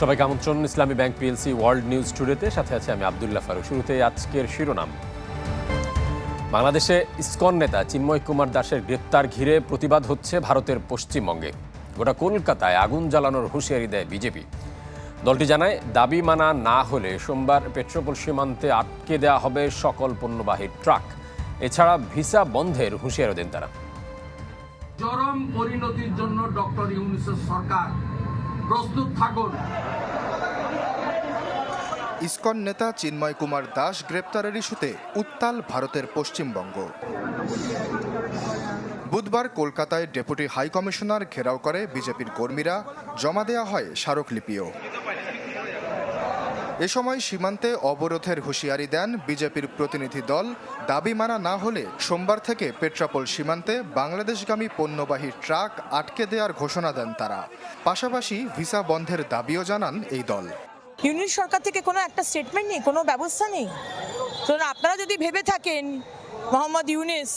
সবাইকে আমন্ত্রণ, Islami Bank PLC World News টুডেতে। সাথে আছে আমি আবদুল্লাহ ফারুক। শুরুতে আজকের শিরোনাম। বাংলাদেশে ইসকন নেতা চিন্ময় কুমার দাসের গ্রেপ্তার ঘিরে প্রতিবাদ হচ্ছে ভারতের পশ্চিমবঙ্গে। গোটা কলকাতায় আগুন জ্বালানোর হুঁশিয়ারি দেয় বিজেপি। দলটি জানায়, দাবি মানা না হলে সোমবার পেট্রোপোল সীমান্তে আটকে দেওয়া হবে সকল পণ্যবাহী ট্রাক। এছাড়া ভিসা বন্ধের হুঁশিয়ারও দেন তারা। চরম পরিণতির জন্য ডক্টর ইউনিসেফ সরকার প্রস্তুত থাকুন। ইসকন নেতা চিন্ময় কুমার দাস গ্রেপ্তারের ইস্যুতে উত্তাল ভারতের পশ্চিমবঙ্গ। বুধবার কলকাতায় ডেপুটি হাইকমিশনার ঘেরাও করে বিজেপির কর্মীরা, জমা দেওয়া হয় স্মারকলিপিও। এ সময় সীমান্তে অবরোধের হুঁশিয়ারি দেন বিজেপির প্রতিনিধি দল। দাবি মানা না হলে সোমবার থেকে পেট্রাপোল সীমান্তে বাংলাদেশগামী পণ্যবাহী ট্রাক আটকে দেওয়ার ঘোষণা দেন তারা। পাশাপাশি ভিসা বন্ধের দাবিও জানান এই দল। ইউনিট সরকার থেকে কোনো একটা স্টেটমেন্ট নেই? কোনো ব্যবস্থা নেই? আপনারা যদি ভেবে থাকেন, মোহাম্মদ ইউনিস,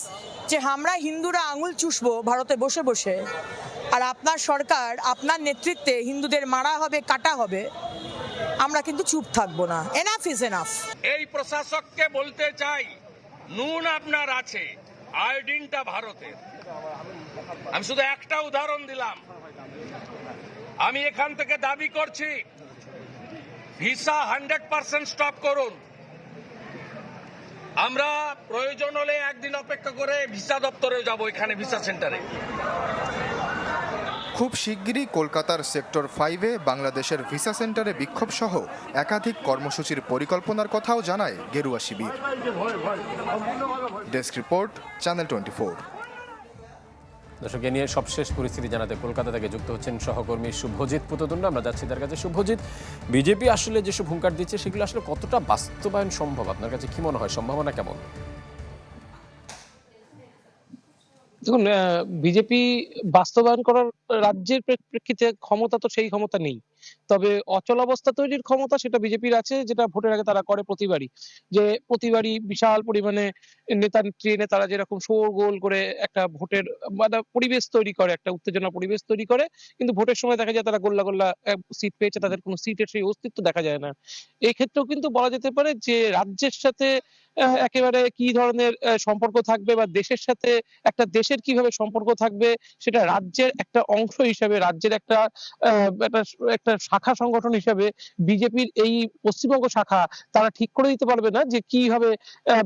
যে আমরা হিন্দুরা আঙুল চুষবো ভারতে বসে বসে, আর আপনার সরকার, আপনার নেতৃত্বে হিন্দুদের মারা হবে, কাটা হবে আমরা কিন্তু চুপ থাকব না। এনাফ ইজ এনাফ এই প্রশাসককে বলতে চাই, নুন আপনার আছে, আয়োডিনটা ভারতের। আমি শুধু একটা উদাহরণ দিলাম। আমি এখান থেকে দাবি করছি, ভিসা হান্ড্রেড পার্সেন্ট স্টপ করুন। আমরা প্রয়োজন হলে একদিন অপেক্ষা করে ভিসা দপ্তরে যাব এখানে, ভিসা সেন্টারে। খুব শিগগিরই কলকাতার সেক্টর ফাইভে বাংলাদেশের ভিসা সেন্টারে বিক্ষোভ সহ একাধিক কর্মসূচির পরিকল্পনার কথাও জানায় গেরুয়া শিবির। ডেস্ক রিপোর্ট, চ্যানেল টোয়েন্টি দর্শক, এ নিয়ে সবশেষ পরিস্থিতি জানাতে কলকাতা থেকে যুক্ত হচ্ছেন সহকর্মী শুভজিৎ পুতদণ্ড আমরা যাচ্ছি তার কাছে। শুভজিৎ, বিজেপি আসলে যেসব হুঙ্কার দিচ্ছে, সেগুলো আসলে কতটা বাস্তবায়ন সম্ভব? আপনার কাছে কি মনে হয়? সম্ভাবনা কেমন? দেখুন বিজেপি বাস্তবায়ন করার রাজ্যের প্রেক্ষিতে ক্ষমতা তো সেই ক্ষমতা নেই। তবে অচল অবস্থা তৈরির ক্ষমতা সেটা বিজেপির আছে, যেটা ভোটের আগে তারা করে প্রতিবারই। যে প্রতিবারই বিশাল পরিমাণে নেতা, নেত্রী তারা যেরকম শোরগোল করে একটা ভোটের মানে পরিবেশ তৈরি করে, একটা উত্তেজনা পরিবেশ তৈরি করে, কিন্তু ভোটের সময় দেখা যায় তারা গোল্লা গোল্লা সিট পেয়েছে, তাদের কোনো সিটের সেই অস্তিত্ব দেখা যায় না। এই ক্ষেত্রেও কিন্তু বলা যেতে পারে যে রাজ্যের সাথে একেবারে কি ধরনের সম্পর্ক থাকবে বা দেশের সাথে একটা দেশের কীভাবে সম্পর্ক থাকবে, সেটা রাজ্যের একটা অংশ হিসাবে, রাজ্যের একটা একটা শাখা সংগঠন হিসাবে বিজেপির এই পশ্চিমবঙ্গ শাখা তারা ঠিক করে দিতে পারবে না যে কীভাবে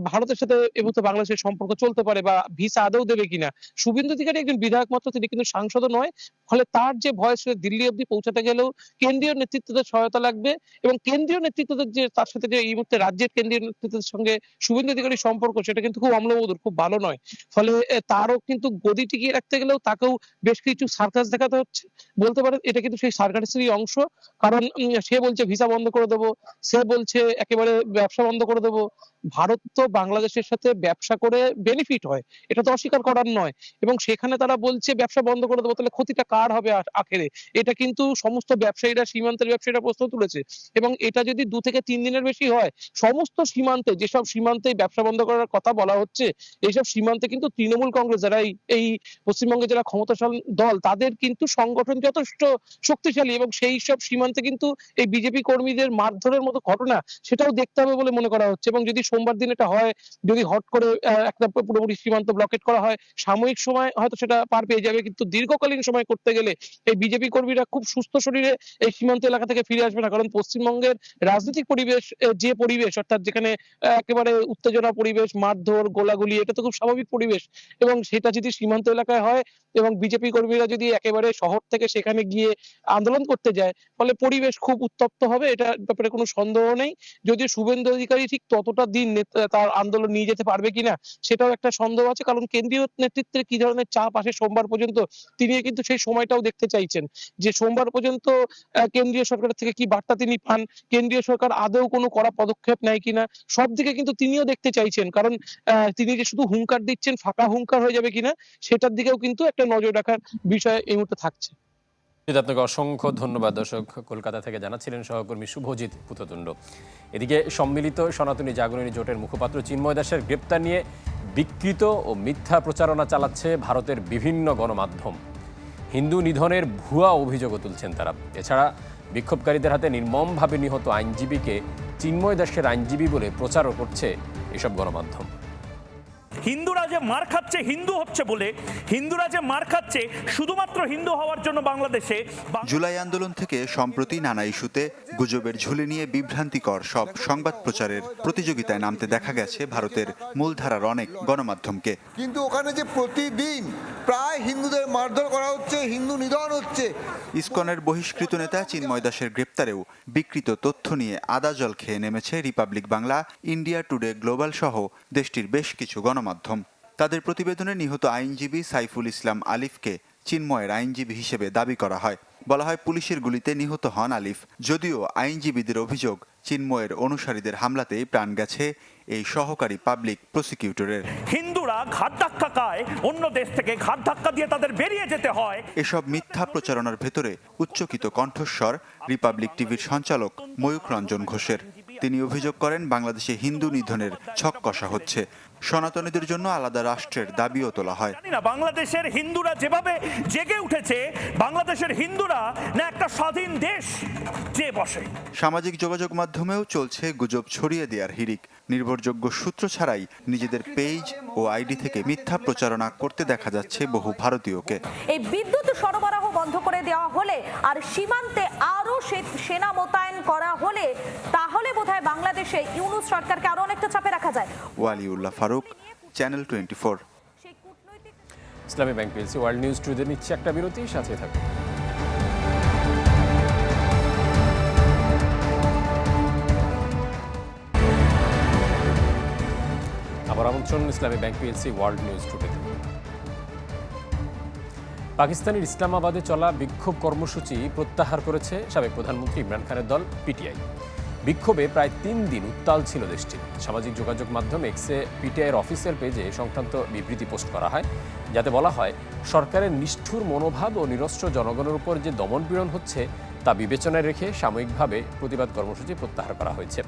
ভারতের সাথে এবং বাংলাদেশের সম্পর্ক চলতে পারে বা ভিসা আদৌ দেবে কিনা। শুভেন্দু অধিকারী একজন বিধায়ক মাত্র, তিনি কিন্তু সাংসদও নয়, ফলে তার যে ভয়েস দিল্লি অব্দি পৌঁছাতে গেলেও কেন্দ্রীয় নেতৃত্বদের সহায়তা লাগবে এবং কেন্দ্রীয় নেতৃত্বদের যে, তার সাথে যে এই মুহূর্তে রাজ্যের কেন্দ্রীয় নেতৃত্বের সঙ্গে শুভেন্দু অধিকারীর সম্পর্ক, সেটা কিন্তু খুব অম্লমধুর, খুব ভালো নয়। ফলে তারও কিন্তু গদি টিকিয়ে রাখতে গেলেও তাকেও বেশ কিছু সার্কাস দেখাতে হচ্ছে। বলতে পারেন, এটা কিন্তু সেই সার্কাসেরই অংশ। কারণ সে বলছে ভিসা বন্ধ করে দেবো সে বলছে একেবারে ব্যবসা বন্ধ করে দেবো। ভারত তো বাংলাদেশের সাথে ব্যবসা করে বেনিফিট হয় এটা তো অস্বীকার করার নয়। এবং সেখানে তারা বলছে ব্যবসা বন্ধ করে দেবো তাহলে ক্ষতিটা কার হবে আখেরে? এটা কিন্তু সমস্ত ব্যবসায়ীরা সীমান্তের ব্যবসায়ীরা প্রশ্ন তুলেছে। এবং এটা যদি দু থেকে তিন দিনের বেশি হয় সমস্ত সীমান্তে যেসব সীমান্তে ব্যবসা বন্ধ করার কথা বলা হচ্ছে এইসব সীমান্তে কিন্তু তৃণমূল কংগ্রেস যারা এই- এই পশ্চিমবঙ্গে যারা ক্ষমতাশালী দল তাদের কিন্তু সংগঠন যথেষ্ট শক্তিশালী এবং সেই সব সীমান্তে কিন্তু এই বিজেপি কর্মীদের মারধরের মতো ঘটনা সেটাও দেখতে হবে বলে মনে করা হচ্ছে। এবং যদি সোমবার দিন এটা হয়, যদি হট করে একটা পুরোপুরি সীমান্ত ব্লকেট করা হয়, সাময়িক সময় হয়তো সেটা পার পেয়ে যাবে। কিন্তু দীর্ঘকালীন সময় করতে গেলে এই বিজেপি কর্মীরা খুব সুস্থ শরীরে এই সীমান্ত এলাকা থেকে ফিরে আসবে না। কারণ পশ্চিমবঙ্গের রাজনৈতিক পরিবেশ যে পরিবেশ, অর্থাৎ যেখানে একেবারে উত্তেজনা পরিবেশ, মারধর, গোলাগুলি, এটা তো খুব স্বাভাবিক পরিবেশ। এবং সেটা যদি সীমান্ত এলাকায় হয় এবং বিজেপি কর্মীরা যদি একেবারে শহর থেকে সেখানে গিয়ে আন্দোলন করতে যায় ফলে পরিবেশ খুব উত্তপ্ত হবে, এটা ব্যাপারে কোনো সন্দেহ নেই। যদিও শুভেন্দু অধিকারী ঠিক ততটা দিন তার আন্দোলন নিয়ে যেতে পারবে কিনা সেটাও একটা সন্দেহ আছে, কারণ কেন্দ্রীয় নেতৃত্বের কি ধরনের চাপ আসে সোমবার পর্যন্ত তিনি কিন্তু সেই সময়টাও দেখতে চাইছেন। যে সোমবার পর্যন্ত কেন্দ্রীয় সরকারের থেকে কি বার্তা তিনি পান, কেন্দ্রীয় সরকার আদৌ কোনো কড়া পদক্ষেপ নেয় কিনা, সব দিকে কিন্তু তিনিও দেখতে চাইছেন। কারণ তিনি যে শুধু হুঙ্কার দিচ্ছেন, ফাঁকা হুঙ্কার হয়ে যাবে কিনা, সেটার দিকেও কিন্তু একটা নজর রাখার বিষয় এই মুহূর্তে থাকছে। আপনাকে অসংখ্য ধন্যবাদ দর্শক। কলকাতা থেকে জানাচ্ছিলেন সহকর্মী শুভজিৎ পুততুণ্ড। এদিকে সম্মিলিত সনাতনী জাগরণী জোটের মুখপাত্র চিন্ময় দাসের গ্রেপ্তার নিয়ে বিকৃত ও মিথ্যা প্রচারণা চালাচ্ছে ভারতের বিভিন্ন গণমাধ্যম। হিন্দু নিধনের ভুয়া অভিযোগও তুলছেন তারা। এছাড়া বিক্ষোভকারীদের হাতে নির্মমভাবে নিহত আইনজীবীকে চিন্ময় দাসের আইনজীবী বলে প্রচারও করছে এসব গণমাধ্যম। হিন্দুরা যে মার খাচ্ছে হিন্দু হচ্ছে বলে হিন্দুরা যে মার খাচ্ছে শুধুমাত্র হিন্দু হওয়ার জন্য বাংলাদেশে জুলাই আন্দোলন থেকে সম্প্রতি নানা ইস্যুতে গুজবের ঝুলি নিয়ে বিভ্রান্তিকর সব সংবাদ প্রচারের প্রতিযোগিতায় নামতে দেখা গেছে ভারতের মূলধারার অনেক গণমাধ্যমকে। কিন্তু ওখানে যে প্রতিদিন প্রায় হিন্দুদের মারধর করা হচ্ছে হিন্দু নিধন হচ্ছে। ইসকনের বহিষ্কৃত নেতা চিন্ময় দাসের গ্রেপ্তারেও বিকৃত তথ্য নিয়ে আদা জল খেয়ে নেমেছে Republic Bangla India Today Global সহ দেশটির বেশ কিছু গণমাধ্যম। তাদের প্রতিবেদনে নিহত আইনজীবী সাইফুল ইসলাম আলিফকে চিন্ময়ের আইনজীবী হিসেবে দাবি করা হয়। বলা হয় পুলিশের গুলিতে নিহত হন আলিফ। যদিও আইনজীবীদের অভিযোগ চিন্ময়ের অনুসারীদের হামলাতেই প্রাণ গেছে এই সহকারী পাবলিক প্রসিকিউটরের। হিন্দুরা ঘাট ধাক্কা খায় অন্য দেশ থেকে ঘাট ধাক্কা দিয়ে তাদের বেরিয়ে যেতে হয়। এসব মিথ্যা প্রচারণার ভেতরে উচ্চকিত কণ্ঠস্বর রিপাবলিক টিভির সঞ্চালক ময়ূক রঞ্জন ঘোষের। তিনি অভিযোগ করেন বাংলাদেশে হিন্দু নিধনের ছক কষা হচ্ছে। সনাতনীদের জন্য আলাদা রাষ্ট্রের দাবিও তোলা হয়। জানি না বাংলাদেশের হিন্দুরা যেভাবে জেগে উঠেছে বাংলাদেশের হিন্দুরা না একটা স্বাধীন দেশ যে বসে। সামাজিক যোগাযোগ মাধ্যমেও চলছে গুজব ছড়িয়ে দেওয়ার হিরিক নির্ভরযোগ্য সূত্র ছাড়াই নিজেদের পেজ ও আইডি থেকে মিথ্যা প্রচারণা করতে দেখা যাচ্ছে বহু ভারতীয়কে। এই বিদ্যুৎ সরবরাহ বন্ধ করে দেওয়া হলে আর সীমান্তে আরও সে- সেনা মোতায়েন করা হলে তাহলে বোধহয় বাংলাদেশে ইউনুস সরকারকে আরও অনেকটা চাপে রাখা যায়। Waliullah Faruk Channel Twenty Four Islami Bank PLC World News Today নিচ্ছে একটা বিরতি সাথে থাকুন। আবার আমন্ত্রণ Islami Bank PLC World News Today পাকিস্তানের ইসলামাবাদে চলা বিক্ষোভ কর্মসূচি প্রত্যাহার করেছে সাবেক প্রধানমন্ত্রী ইমরান খানের দল, পিটিআই। বিক্ষোভে প্রায় তিন দিন উত্তাল ছিল দেশটি। সামাজিক যোগাযোগ মাধ্যম এক্সে পিটিআইয়ের অফিসিয়াল পেজে সংক্রান্ত বিবৃতি পোস্ট করা হয়, যাতে বলা হয়, সরকারের নিষ্ঠুর মনোভাব ও নিরস্ত্র জনগণের উপর যে দমনপীড়ন হচ্ছে, তা বিবেচনায় রেখে সাময়িকভাবে প্রতিবাদ কর্মসূচি প্রত্যাহার করা হয়েছে।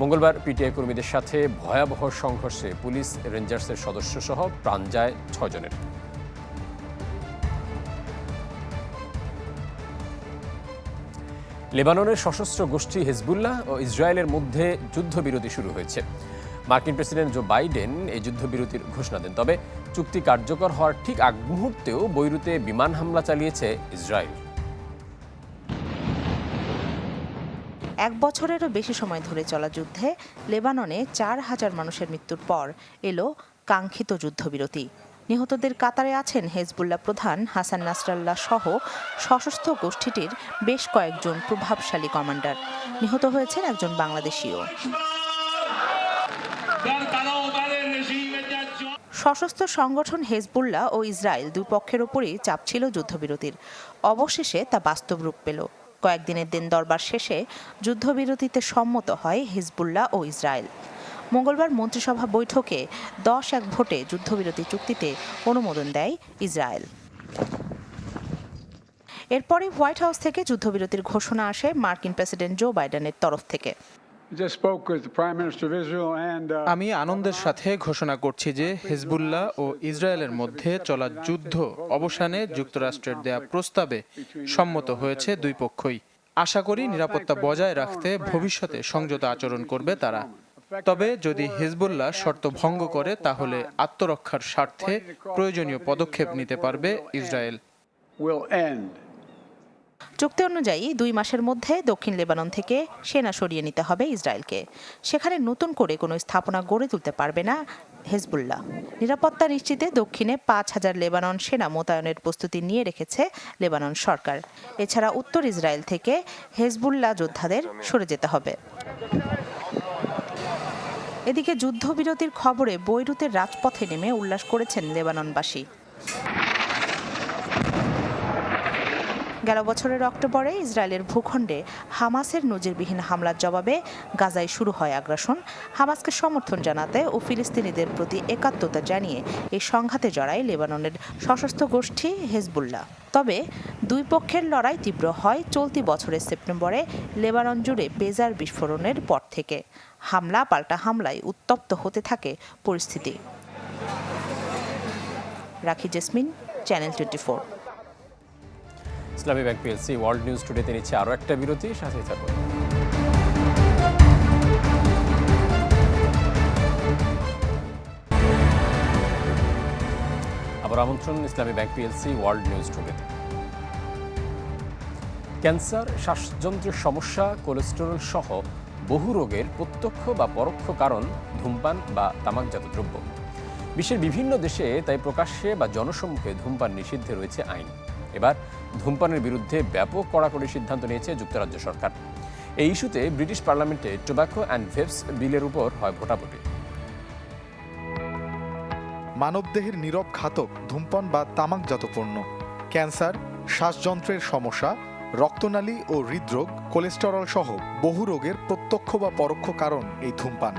মঙ্গলবার পিটিআই কর্মীদের সাথে ভয়াবহ সংঘর্ষে পুলিশ, রেঞ্জার্সের সদস্য সহ প্রাণ যায় ছয়জনের। লেবাননের সশস্ত্র গোষ্ঠী হেজবুল্লাহ ও ইসরায়েলের মধ্যে যুদ্ধবিরতি শুরু হয়েছে। মার্কিন প্রেসিডেন্ট জো বাইডেন এই যুদ্ধবিরতির ঘোষণা দেন, তবে চুক্তি কার্যকর হওয়ার ঠিক আগ মুহূর্তেও বৈরুতে বিমান হামলা চালিয়েছে ইসরায়েল। এক বছরেরও বেশি সময় ধরে চলা যুদ্ধে লেবাননে চার হাজার মানুষের মৃত্যুর পর এলো কাঙ্ক্ষিত যুদ্ধবিরতি। নিহতদের কাতারে আছেন হেজবুল্লাহ প্রধান হাসান নাসরাল্লাহ সহ সশস্ত্র গোষ্ঠীটির বেশ কয়েকজন প্রভাবশালী কমান্ডার। নিহত হয়েছেন একজন বাংলাদেশীয় সশস্ত্র সংগঠন হেজবুল্লাহ ও ইসরায়েল দুই পক্ষের ওপরই চাপ ছিল যুদ্ধবিরতির। অবশেষে তা বাস্তব রূপ পেল। কয়েকদিনের দিন দরবার শেষে যুদ্ধবিরতিতে সম্মত হয় হিজবুল্লাহ ও ইসরায়েল। মঙ্গলবার মন্ত্রিসভা বৈঠকে দশ এক ভোটে যুদ্ধবিরতি চুক্তিতে অনুমোদন দেয় ইসরায়েল। এরপরে হোয়াইট হাউস থেকে যুদ্ধবিরতির ঘোষণা আসে মার্কিন প্রেসিডেন্ট জো বাইডেনের তরফ থেকে। Uh, আমি আনন্দের সাথে ঘোষণা করছি যে হিজবুল্লাহ ও ইসরায়েলের মধ্যে চলা যুদ্ধ অবসানে যুক্তরাষ্ট্রের দেয়া প্রস্তাবে সম্মত হয়েছে দুই পক্ষই। আশা করি নিরাপত্তা বজায় রাখতে ভবিষ্যতে সংযত আচরণ করবে তারা। তবে যদি হিজবুল্লাহ শর্ত ভঙ্গ করে তাহলে আত্মরক্ষার স্বার্থে প্রয়োজনীয় পদক্ষেপ নিতে পারবে ইসরায়েল। চুক্তি অনুযায়ী দুই মাসের মধ্যে দক্ষিণ লেবানন থেকে সেনা সরিয়ে নিতে হবে ইসরায়েলকে। সেখানে নতুন করে কোনো স্থাপনা গড়ে তুলতে পারবে না হেজবুল্লাহ। নিরাপত্তা নিশ্চিতে দক্ষিণে পাঁচ হাজার লেবানন সেনা মোতায়েনের প্রস্তুতি নিয়ে রেখেছে লেবানন সরকার। এছাড়া উত্তর ইসরায়েল থেকে হেজবুল্লাহ যোদ্ধাদের সরে যেতে হবে। এদিকে যুদ্ধবিরতির খবরে বৈরুতের রাজপথে নেমে উল্লাস করেছেন লেবাননবাসী। গেল বছরের অক্টোবরে ইসরায়েলের ভূখণ্ডে হামাসের নজিরবিহীন হামলার জবাবে গাজায় শুরু হয় আগ্রাসন। হামাসকে সমর্থন জানাতে ও ফিলিস্তিনিদের প্রতি একাত্মতা জানিয়ে এই সংঘাতে জড়ায় লেবাননের সশস্ত্র গোষ্ঠী হেজবুল্লাহ। তবে দুই পক্ষের লড়াই তীব্র হয় চলতি বছরের সেপ্টেম্বরে লেবানন জুড়ে বেজার বিস্ফোরণের পর থেকে। হামলা পাল্টা হামলায় উত্তপ্ত হতে থাকে পরিস্থিতি। Rakhi Jesmin, Channel Twenty Islami Bank PLC, World News টুডেতে নিচ্ছে আরও একটা বিরতি সাথে থাকুন। আবার আমন্ত্রণ Islami Bank PLC, World News টুডেতে cancer, শ্বাসযন্ত্রের সমস্যা, কোলেস্টেরল সহ বহু রোগের প্রত্যক্ষ বা পরোক্ষ কারণ ধূমপান বা তামাকজাত দ্রব্য। বিশ্বের বিভিন্ন দেশে তাই প্রকাশ্যে বা জনসম্মুখে ধূমপান নিষিদ্ধে রয়েছে আইন। এবার ধূমপানের বিরুদ্ধে ব্যাপক কড়াকড়ি সিদ্ধান্ত নিয়েছে যুক্তরাজ্য সরকার। এই ইস্যুতে ব্রিটিশ পার্লামেন্টে টোব্যাকো অ্যান্ড ভেপস বিলের উপর হয় ভোটাভুটি। মানবদেহের নীরব ঘাতক, ধূমপান বা তামাকজাত পণ্য ক্যান্সার, শ্বাসযন্ত্রের সমস্যা, রক্তনালী ও হৃদরোগ, কোলেস্টেরল সহ বহু রোগের প্রত্যক্ষ বা পরোক্ষ কারণ এই ধূমপান।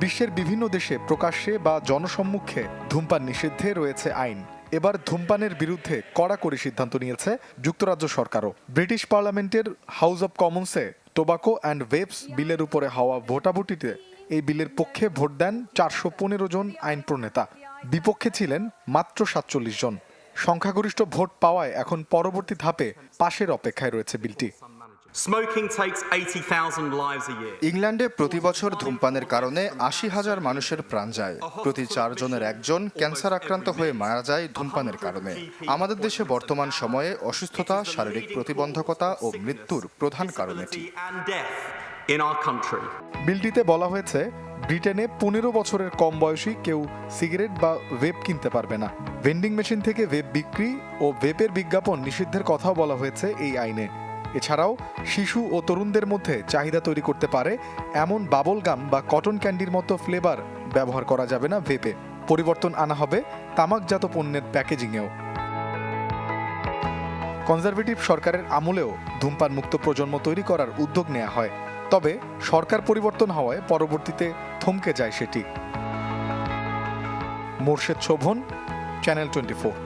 বিশ্বের বিভিন্ন দেশে প্রকাশ্যে বা জনসম্মুখে ধূমপান নিষিদ্ধে রয়েছে আইন। এবার ধূমপানের বিরুদ্ধে কড়াকড়ি সিদ্ধান্ত নিয়েছে যুক্তরাজ্য সরকারও। ব্রিটিশ পার্লামেন্টের হাউস অব কমন্সে টোবাকো অ্যান্ড ওয়েবস বিলের উপরে হওয়া ভোটাভুটিতে এই বিলের পক্ষে ভোট দেন চারশো পনেরো জন আইন প্রণেতা। বিপক্ষে ছিলেন মাত্র সাতচল্লিশ জন। সংখ্যাগরিষ্ঠ ভোট পাওয়ায় এখন পরবর্তী ধাপে পাশের অপেক্ষায় রয়েছে বিলটি। Smoking takes 80,000 lives a year. ইংল্যান্ডে প্রতি বছর ধূমপানের কারণে আশি হাজার মানুষের প্রাণ যায় প্রতি চারজনের একজন ক্যান্সার আক্রান্ত হয়ে মারা যায় ধূমপানের কারণে আমাদের দেশে বর্তমান সময়ে অসুস্থতা শারীরিক প্রতিবন্ধকতা ও মৃত্যুর প্রধান কারণ এটি. বিলটিতে বলা হয়েছে ব্রিটেনে পনেরো বছরের কম বয়সী কেউ সিগারেট বা ভেপ কিনতে পারবে না ভেন্ডিং মেশিন থেকে ভেপ বিক্রি ও ভেপের বিজ্ঞাপন নিষিদ্ধের কথাও বলা হয়েছে এই আইনে এছাড়াও শিশু ও তরুণদের মধ্যে চাহিদা তৈরি করতে পারে এমন বাবল গাম বা কটন ক্যান্ডির মতো ফ্লেভার ব্যবহার করা যাবে না ভেপে। পরিবর্তন আনা হবে তামাকজাত পণ্যের প্যাকেজিংয়েও। কনজারভেটিভ সরকারের আমলেও ধূমপান মুক্ত প্রজন্ম তৈরি করার উদ্যোগ নেওয়া হয়। তবে সরকার পরিবর্তন হওয়ায় পরবর্তীতে থমকে যায় সেটি। Morshed Shovon Channel Twenty Four